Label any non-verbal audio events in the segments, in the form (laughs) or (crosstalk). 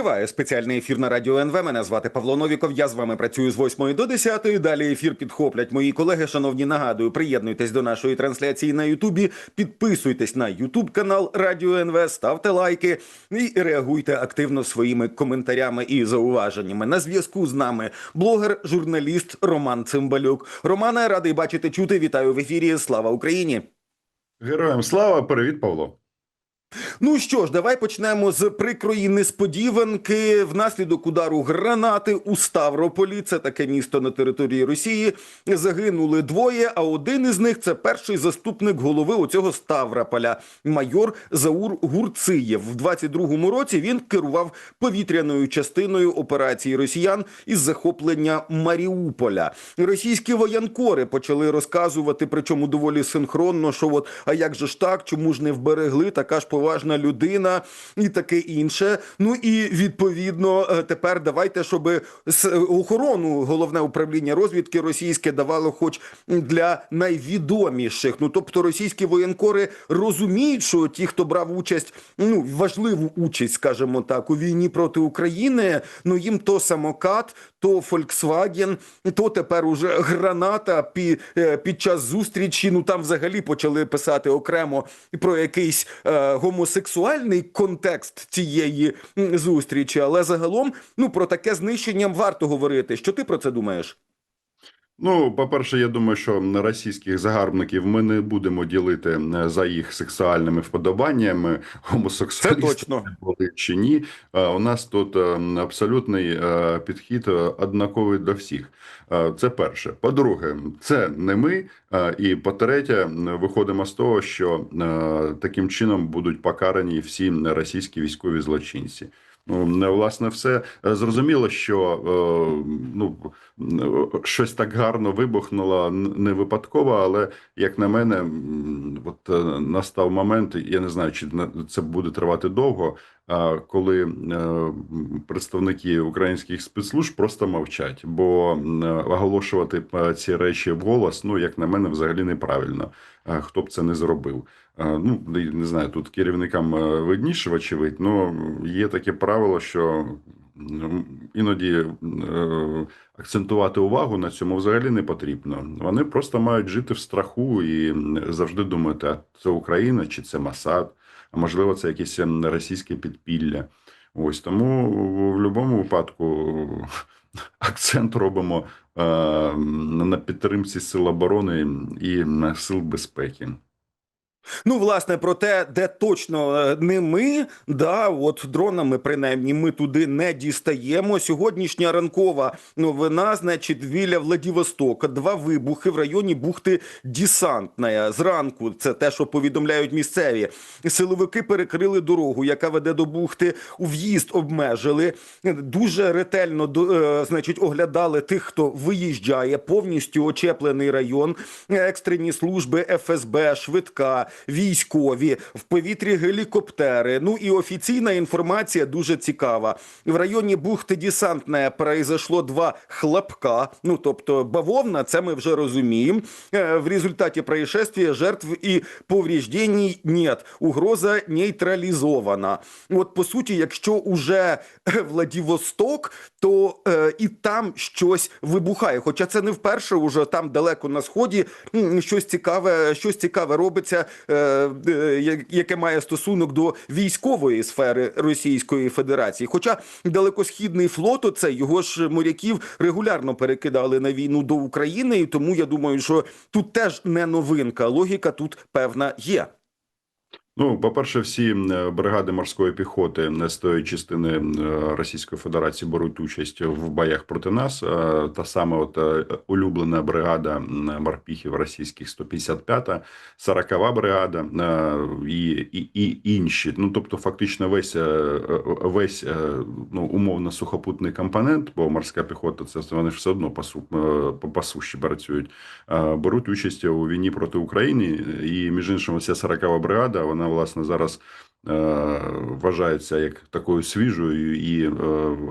Триває спеціальний ефір на радіо НВ. Мене звати Павло Новіков. Я з вами працюю з 8 до 10. Далі ефір підхоплять мої колеги. Шановні, нагадую, приєднуйтесь до нашої трансляції на Ютубі. Підписуйтесь на Ютуб канал Радіо НВ, ставте лайки і реагуйте активно своїми коментарями і зауваженнями. На зв'язку з нами блогер, журналіст Роман Цимбалюк. Романе, радий бачити, чути. Вітаю в ефірі. Слава Україні! Героям слава, привіт, Павло. Ну що ж, давай почнемо з прикрої несподіванки. Внаслідок удару гранати у Ставрополі, це таке місто на території Росії. Загинули двоє. А один із них це перший заступник голови оцього Ставрополя, майор Заур Гурциєв. В 22-му році він керував повітряною частиною операції росіян із захоплення Маріуполя. Російські воєнкори почали розказувати, причому доволі синхронно, що от а як же ж так, чому ж не вберегли така ж поважна людина і таке інше. Ну і відповідно е, тепер давайте, щоб с- охорону головне управління розвідки російське давало, хоч для найвідоміших. Ну тобто російські воєнкори розуміють, що ті, хто брав участь, ну важливу участь, скажімо так, у війні проти України, ну їм то самокат, то Volkswagen, то тепер уже граната під, під час зустрічі. Ну там взагалі почали писати окремо про якийсь е, гомосексуальний контекст цієї зустрічі. Але загалом, ну про таке знищення варто говорити. Що ти про це думаєш? Ну, по-перше, я думаю, що російських загарбників ми не будемо ділити е, за їх сексуальними вподобаннями, гомосексуалісти Це точно. були чи ні. Е, У нас тут е, абсолютний підхід однаковий до всіх. Це перше. По-друге, це не ми. І по-третє, виходимо з того, що таким чином будуть покарані всі російські військові злочинці. Не, власне, все Е, зрозуміло, що е, ну щось так гарно вибухнуло не випадково, але як на мене, от е, настав момент, я не знаю, чи це буде тривати довго. коли представники українських спецслужб просто мовчать, бо оголошувати ці речі вголос, ну як на мене, взагалі неправильно. Хто б це не зробив. Е, Ну не знаю, тут керівникам е, видніше, вочевидь, але є таке правило, що іноді е, акцентувати увагу на цьому взагалі не потрібно. Вони просто мають жити в страху і завжди думати, а це Україна чи це Масад, а можливо, це якесь російське підпілля. Ось тому в будь-якому випадку (laughs) акцент робимо на підтримці сил оборони і сил безпеки. Ну, власне, про те, де точно е, не ми, да, от дронами, принаймні, ми туди не дістаємо. Сьогоднішня ранкова новина, значить, біля Владивостока. Два вибухи в районі бухти Десантная. Зранку це те, що повідомляють місцеві. Силовики перекрили дорогу, яка веде до бухти. В'їзд обмежили. Дуже ретельно е, значить, оглядали тих, хто виїжджає. Повністю очеплений район. Екстрені служби ФСБ, швидка, військові, в повітрі гелікоптери. Ну і офіційна інформація дуже цікава. В районі бухти Десантне произошло два хлопка. Ну тобто бавовна, це ми вже розуміємо. Е, В результаті происшествия жертв і повреждений нет. Угроза нейтралізована. От по суті, якщо уже е, Владивосток, то е, і там щось вибухає. Хоча це не вперше, уже там далеко на сході щось цікаве, щось цікаве робиться, яке має стосунок до військової сфери Російської Федерації. Хоча далекосхідний флот, оце його ж моряків регулярно перекидали на війну до України, і тому я думаю, що тут теж не новинка. Логіка тут певна є. Ну, по-перше, всі е, бригади морської піхоти з тої частини Російської Федерації беруть участь в боях проти нас. Е, Та саме от е, улюблена бригада морпіхів російських 155-та, 40-ва бригада е, і, і, і інші. Ну, тобто, фактично, весь весь ну, умовно сухопутний компонент, бо морська піхота це вони ж все одно по, су- по, по суші працюють, беруть участь у війні проти України. І між іншим, ця 40-ва бригада, вона власне зараз е, вважається як такою свіжою, і е,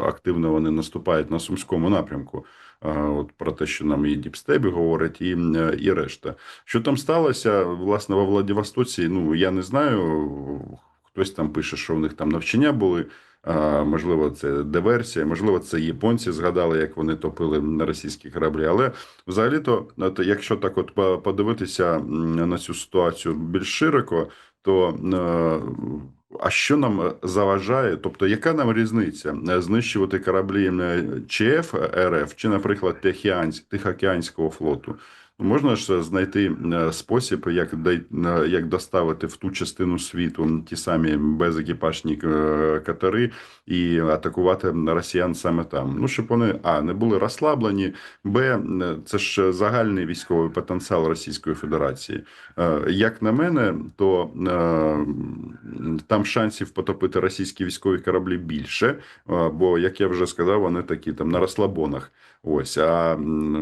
активно вони наступають на сумському напрямку. Е, От про те, що нам і Діпстебі говорить, і, і решта. Що там сталося, власне, во Владивостоці, ну я не знаю. Хтось там пише, що в них там навчання були. А, можливо, це диверсія, можливо, це японці згадали, як вони топили на російські кораблі. Але взагалі-то, якщо так от по- подивитися на цю ситуацію більш широко, то е, а що нам заважає? Тобто, яка нам різниця е, знищувати кораблі е, ЧФ РФ чи, наприклад, Тихоокеансь- Тихоокеанського флоту? Можна ж знайти е, спосіб, як е, як доставити в ту частину світу ті самі безекіпажні е, катери і атакувати росіян саме там. Ну щоб вони а не були розслаблені, б е, це ж загальний військовий потенціал Російської Федерації. Е, Як на мене, то е, там шансів потопити російські військові кораблі більше, е, бо як я вже сказав, вони такі там на розслабонах. Ось а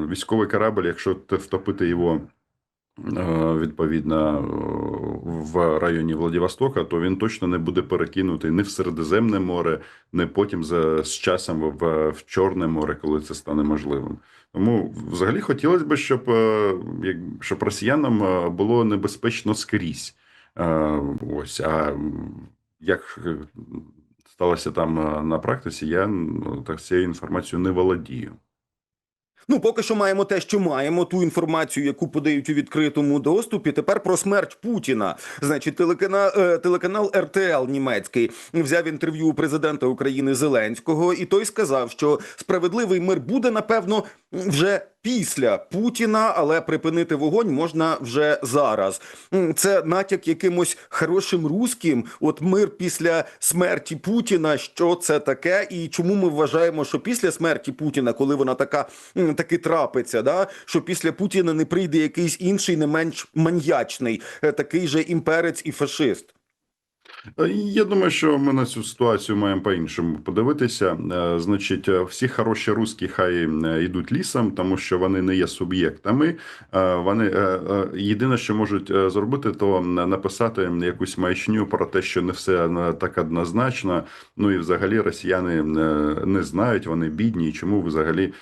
військовий корабль, якщо втопити його. е, Відповідно, е, в районі Владивостока, то він точно не буде перекинутий ні в Середземне море, не потім за з часом в, в Чорне море, коли це стане можливим. Тому взагалі хотілося б, щоб, е, щоб росіянам було небезпечно скрізь. Ось а як сталося там на практиці, я так цією інформацією не володію. Ну, поки що маємо те, що маємо, ту інформацію, яку подають у відкритому доступі. Тепер про смерть Путіна. Значить, телеканал, е, телеканал РТЛ німецький взяв інтерв'ю у президента України Зеленського, і той сказав, що справедливий мир буде напевно вже після Путіна, але припинити вогонь можна вже зараз. Це натяк якимось хорошим русським. От мир після смерті Путіна. Що це таке, і чому ми вважаємо, що після смерті Путіна, коли вона така таки трапиться, да що після Путіна не прийде якийсь інший, не менш маньячний, е, такий же імперець і фашист. Е, Я думаю, що ми на цю ситуацію маємо по-іншому подивитися. Е, Значить, е, всі хороші русські хай йдуть лісом, тому що вони не є суб'єктами. Вони єдине, що можуть зробити, то написати якусь маячню про те, що не все так однозначно. Ну і взагалі росіяни не знають, вони бідні. і Чому взагалі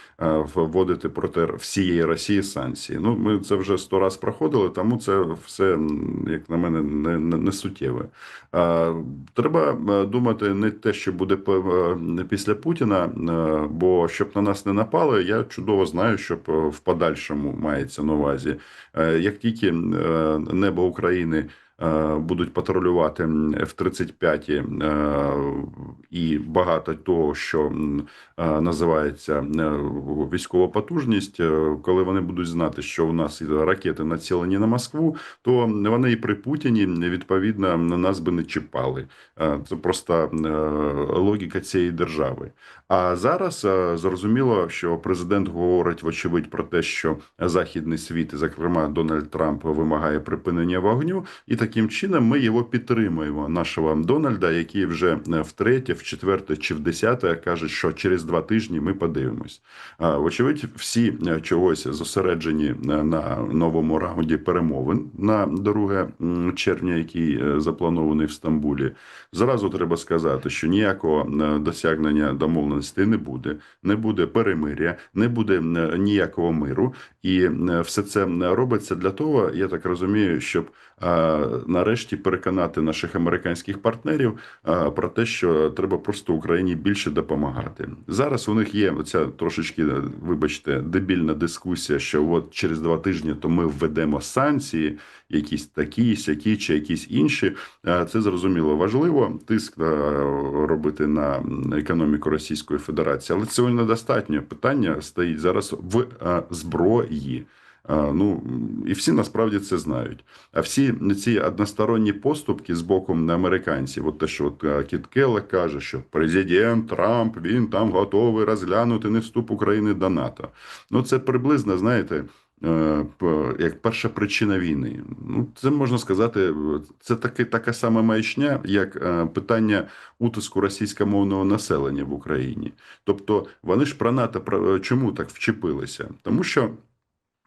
вводити проти всієї Росії санкції? Ну ми це вже сто раз проходили, тому це все, як на мене, не, не, не суттєве. Треба е, думати не те, що буде е, після Путіна, е, бо щоб на нас не напали, я чудово знаю, що в подальшому мається на увазі. Як тільки небо України будуть патрулювати F-35 е, і багато того, що е, називається е, військова потужність, е, коли вони будуть знати, що у нас ракети націлені на Москву, то вони і при Путіні відповідно на нас би не чіпали. Е, Це просто е, логіка цієї держави. А зараз е, зрозуміло, що президент говорить вочевидь про те, що західний світ, зокрема Дональд Трамп, вимагає припинення вогню, і таким чином ми його підтримуємо. Нашого Дональда, який вже е, втретє, в четверте чи в десяте каже, що через два тижні ми подивимось. Вочевидь, всі е, чогось зосереджені е, на новому раунді перемовин на 2 червня, який запланований в Стамбулі. Зразу треба сказати, що ніякого досягнення домовленості не буде, не буде перемиря, не буде ніякого миру, і все це робиться для того, я так розумію, щоб нарешті переконати наших американських партнерів про те, що треба просто Україні більше допомагати. Зараз у них є оця трошечки, вибачте, дебільна дискусія, що от через два тижні то ми введемо санкції, якісь такі, сякі чи якісь інші. Це зрозуміло важливо. Тиск робити на економіку Російської Федерації, але цього недостатньо. Питання стоїть зараз в зброї. Е, Ну і всі насправді це знають. А всі ці односторонні поступки з боку американців, от те, що от е, Кіт Келлер каже, що президент Трамп він там готовий розглянути не вступ України до НАТО. Ну це приблизно, знаєте. е, Як перша причина війни, ну це можна сказати, це таки така сама маячня, як е, питання утиску російськомовного населення в Україні. Тобто вони ж про НАТО про чому так вчепилися? Тому що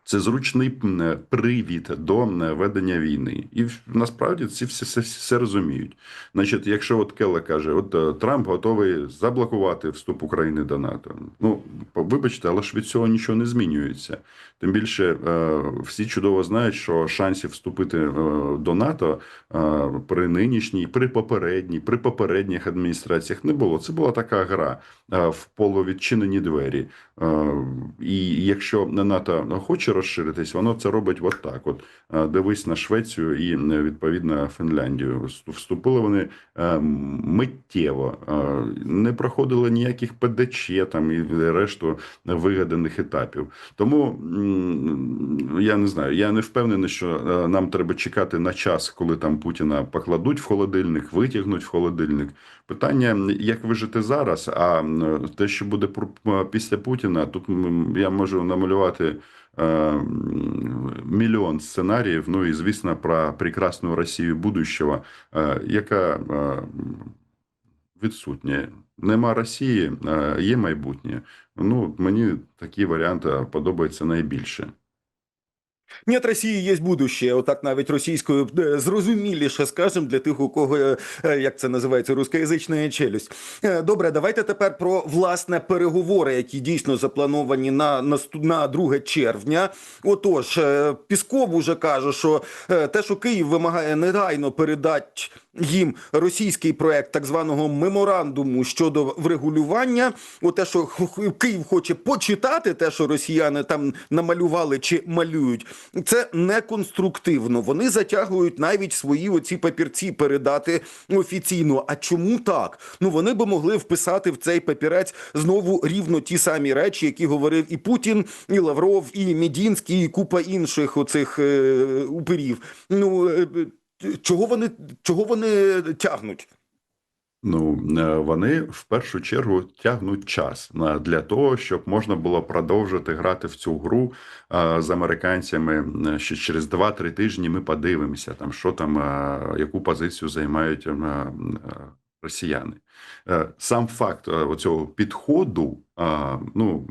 Це зручний привід до м, ведення війни, і насправді ці всі все, все розуміють. Значить, якщо от Келла каже, от е, Трамп готовий заблокувати вступ України до НАТО. Ну вибачте, але ж від цього нічого не змінюється. Тим більше е, всі чудово знають, що шансів вступити е, до НАТО е, при нинішній, при попередній, при попередніх адміністраціях не було. Це була така гра е, в полувідчинені двері. Е, І якщо НАТО хоче розширитись, воно це робить от так. От Е, дивись на Швецію і е, відповідно Фінляндію. Вступили вони е, миттєво, не проходили ніяких ПДЧ там і решту вигаданих етапів. Тому я не знаю, я не впевнений, що нам треба чекати на час, коли там Путіна покладуть в холодильник, витягнуть в холодильник. Питання, як вижити зараз, а те, що буде після Путіна, тут я можу намалювати мільйон сценаріїв. Ну і звісно, про прекрасну Росію будущого, е, яка е, відсутня. Нема Росії, е, є майбутнє. Ну, мені такі варіанти подобаються найбільше. Нет Росії є будущее, отак навіть російською е, зрозуміліше скажем для тих, у кого е, е, як це називається, рускоязична челюсть. Добре, давайте тепер про власне переговори, які дійсно заплановані на наступ- на 2 червня. Отож, Пісков уже каже, що те, що Київ вимагає негайно передати їм російський проект так званого меморандуму щодо врегулювання, о те, що Київ хоче почитати те, що росіяни там намалювали чи малюють, це не конструктивно. Вони затягують навіть свої оці папірці передати офіційно. А чому так? Ну вони би могли вписати в цей папірець знову рівно ті самі речі, які говорив і Путін, і Лавров, і Мідінський, і купа інших оцих е, упирів. Ну е, чого вони чого вони тягнуть? Ну, е, вони в першу чергу тягнуть час для того, щоб можна було продовжити грати в цю гру е, з американцями. Е, Ще через 2-3 тижні ми подивимося, там що там, яку позицію займають росіяни. Сам факт оцього підходу, а, ну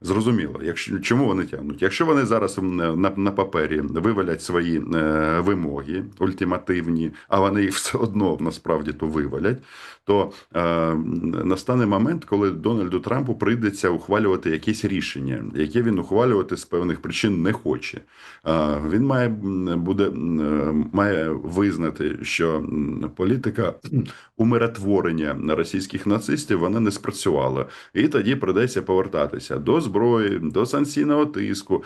зрозуміло, якщо чому вони тягнуть? Якщо вони зараз на, на папері вивалять свої е, вимоги ультимативні, а вони їх все одно насправді то вивалять, то е, настане момент, коли Дональду Трампу прийдеться ухвалювати якісь рішення, яке він ухвалювати з певних причин не хоче. Е, він має буде має визнати, що політика умиротворення російських нацистів вона не спрацювала, і тоді придеться повертатися до зброї, до санкційного тиску,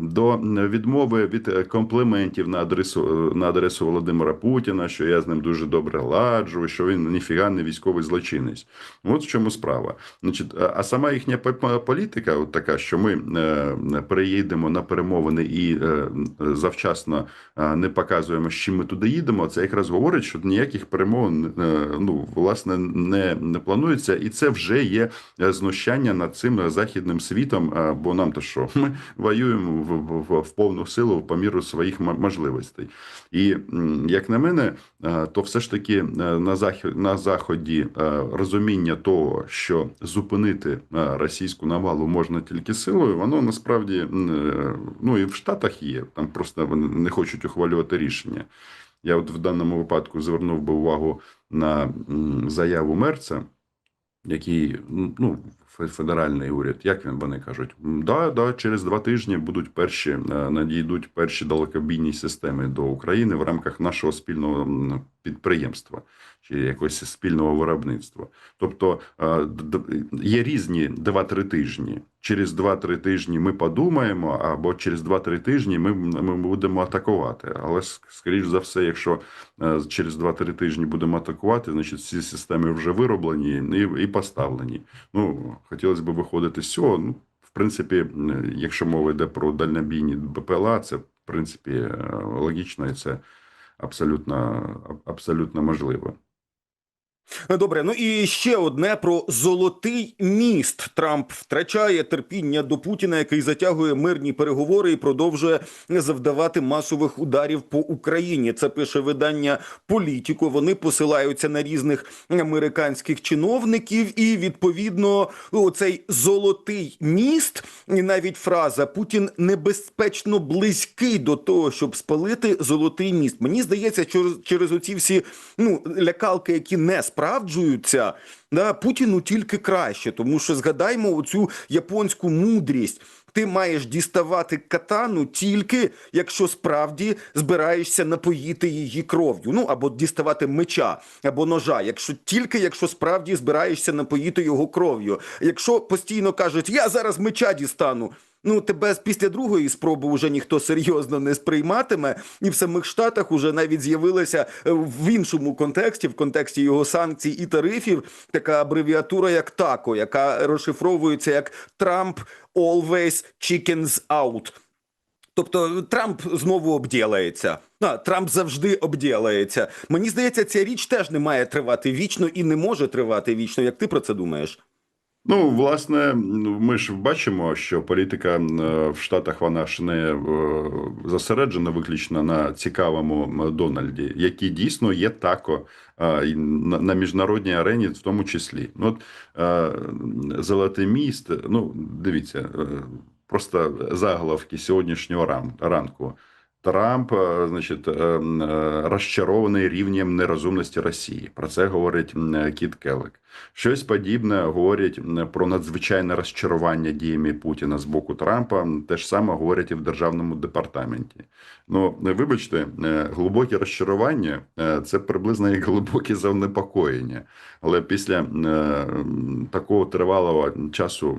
до відмови від компліментів на адресу на адресу Володимира Путіна, що я з ним дуже добре ладжу, що він ніфіга не військовий злочинець. От в чому справа. Значить, а сама їхня політика, от така, що ми е, переїдемо на перемовини і е, завчасно не показуємо, з чим ми туди їдемо. Це якраз говорить, що ніяких перемовин е, ну власне не, не планується, і це вже є знущання над цим західним світом. е, Бо нам то що ми воюємо в, в, в повну силу по міру своїх можливостей. І як на мене, е, то все ж таки е, на захід на заході е, розуміння того, що зупинити е, російську навалу можна тільки силою, воно насправді е, ну і в Штатах є. Там просто не хочуть ухвалювати рішення. Я от в даному випадку звернув би увагу на заяву Мерца, який ну фе- федеральний уряд, як він вони кажуть, да, да, через два тижні будуть перші е, надійдуть перші далекобійні системи до України в рамках нашого спільного підприємства чи якогось спільного виробництва. Тобто е, є різні 2-3 тижні. Через 2-3 тижні ми подумаємо, або через 2-3 тижні ми, ми будемо атакувати. Але скоріш за все, якщо е, через 2-3 тижні будемо атакувати, значить ці системи вже вироблені і, і поставлені. Ну хотілося б виходити з цього. Ну, в принципі, якщо мова йде про дальнобійні БПЛА, це в принципі е, логічно і це абсолютно, абсолютно можливо. Добре, ну і ще одне про золотий міст. Трамп втрачає терпіння до Путіна, який затягує мирні переговори і продовжує завдавати масових ударів по Україні. Це пише видання Політіко. Вони посилаються на різних американських чиновників, і відповідно оцей золотий міст, і навіть фраза Путін небезпечно близький до того, щоб спалити золотий міст. Мені здається, через, через оці всі ну лякалки, які не справджуються, да, Путіну тільки краще, тому що згадаймо оцю японську мудрість. Ти маєш діставати катану тільки якщо справді збираєшся напоїти її кров'ю. Ну або діставати меча або ножа, якщо тільки якщо справді збираєшся напоїти його кров'ю. Якщо постійно кажуть, я зараз меча дістану. Ну, тебе після другої спроби вже ніхто серйозно не сприйматиме, і в самих штатах уже навіть з'явилася е, в іншому контексті, в контексті його санкцій і тарифів, така абревіатура, як ТАКО, яка розшифровується як Trump always chickens out. Тобто Трамп знову обділається. А, Трамп завжди обділається. Мені здається, ця річ теж не має тривати вічно і не може тривати вічно. Як ти про це думаєш? Ну, власне, ми ж бачимо, що політика е, в Штатах вона ж не е, зосереджена виключно на цікавому Дональді, який дійсно є тако е, на на міжнародній арені, в тому числі. Ну, от Золотий міст, ну дивіться, просто заголовки сьогоднішнього ран- ранку. Трамп, е, значить, е, е, розчарований рівнем нерозумності Росії. Про це говорить Кіт Келек. Щось подібне говорять про надзвичайне розчарування діями Путіна з боку Трампа. Те ж саме говорять і в державному департаменті. Ну, вибачте, глибоке розчарування це приблизно як глибоке занепокоєння. Але після такого тривалого часу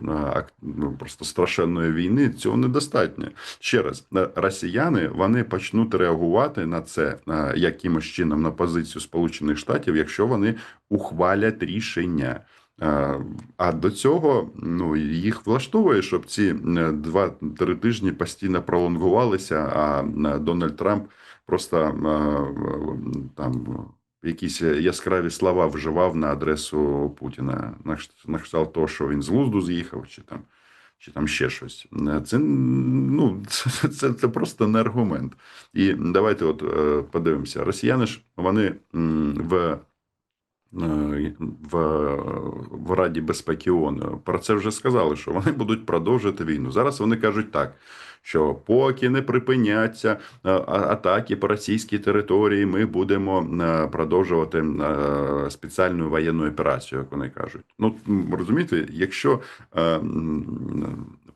ну, просто страшенної війни цього недостатньо. Ще раз, росіяни вони почнуть реагувати на це е, якимось чином на позицію Сполучених Штатів, якщо вони ухвалять рішення. Е, А до цього ну їх влаштовує, щоб ці е, два-три тижні постійно пролонгувалися. А Дональд Трамп просто там якісь яскраві слова вживав на адресу Путіна, на кш- кшталт того, що він з глузду з'їхав, чи там. Чи там ще щось. Е, Це, ну, (laughs) це, це, це просто не аргумент. І давайте от е, подивимося. Росіяни ж вони в е, в, в Раді безпеки ООН про це вже сказали, що вони будуть продовжувати війну. Зараз вони кажуть так, що поки не припиняться е, атаки по російській території, ми будемо е, продовжувати е, спеціальну воєнну операцію, як вони кажуть. Ну розумієте, якщо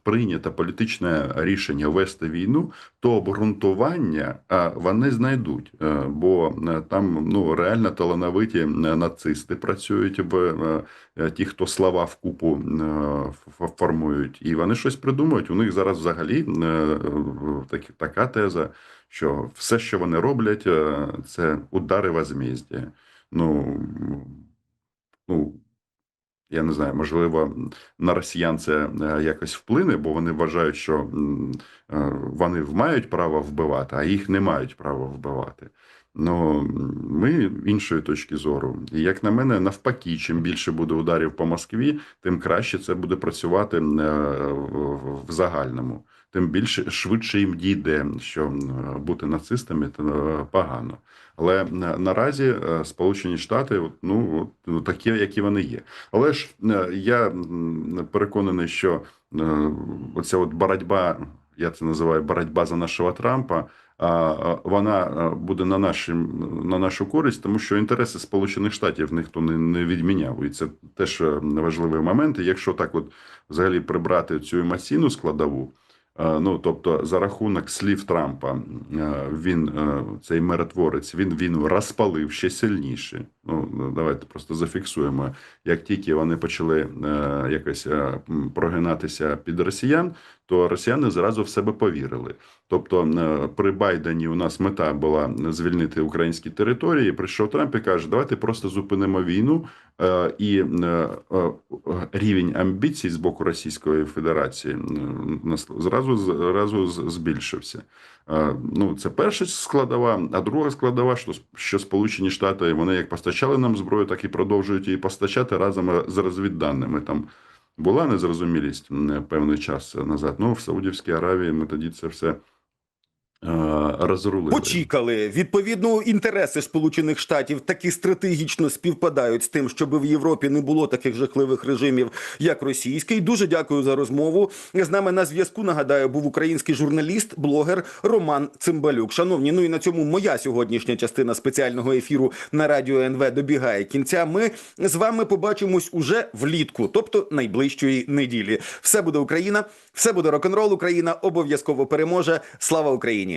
прийнято політичне рішення вести війну, то обґрунтування е, вони знайдуть, е, бо е, там ну реально талановиті нацисти працюють в ті, хто слова в купу е, формують, і вони щось придумують. У них зараз взагалі е, така теза, що все, що вони роблять, це удари возмездя. Ну, ну я не знаю, можливо, на росіян це е, якось вплине, бо вони вважають, що е, вони мають право вбивати, а їх не мають права вбивати. Ну, ми іншої точки зору. І як на мене, навпаки, чим більше буде ударів по Москві, тим краще це буде працювати е, в загальному. Тим більше швидше їм дійде, що е, бути нацистами то е, погано. Але наразі е, Сполучені Штати, ну ну, такі, які вони є. Але ж е, я переконаний, що е, оця от боротьба, я це називаю боротьба за нашого Трампа. а, а, Вона е, буде на нашим на нашу користь, тому що інтереси Сполучених Штатів ніхто не, не відміняв, і це теж е, важливий момент. І якщо так, от взагалі прибрати цю емоційну складову, е, ну тобто за рахунок слів Трампа, е, він е, цей миротворець, він війну розпалив ще сильніше. Ну давайте просто зафіксуємо. Як тільки вони почали е, якось е, прогинатися під росіян, то росіяни зразу в себе повірили. Тобто, е, при Байдені у нас мета була звільнити українські території. Прийшов Трамп і каже: давайте просто зупинимо війну. Е, І е, е, рівень амбіцій з боку Російської Федерації е, зразу зразу збільшився. Е, Ну, це перша складова, а друга складова, що, що Сполучені Штати вони як постачали нам зброю, так і продовжують її постачати разом з розвідданими. Там була незрозумілість певний час назад. Ну, в Саудівській Аравії ми тоді це все розрулили. Почікали. Відповідно, інтереси Сполучених Штатів таки стратегічно співпадають з тим, щоб в Європі не було таких жахливих режимів, як російський. Дуже дякую за розмову. З нами на зв'язку нагадаю був український журналіст, блогер Роман Цимбалюк. Шановні, ну і на цьому моя сьогоднішня частина спеціального ефіру на радіо НВ добігає кінця. Ми з вами побачимось уже влітку, тобто найближчої неділі. Все буде Україна, все буде рок-н-рол. Україна обов'язково переможе. Слава Україні!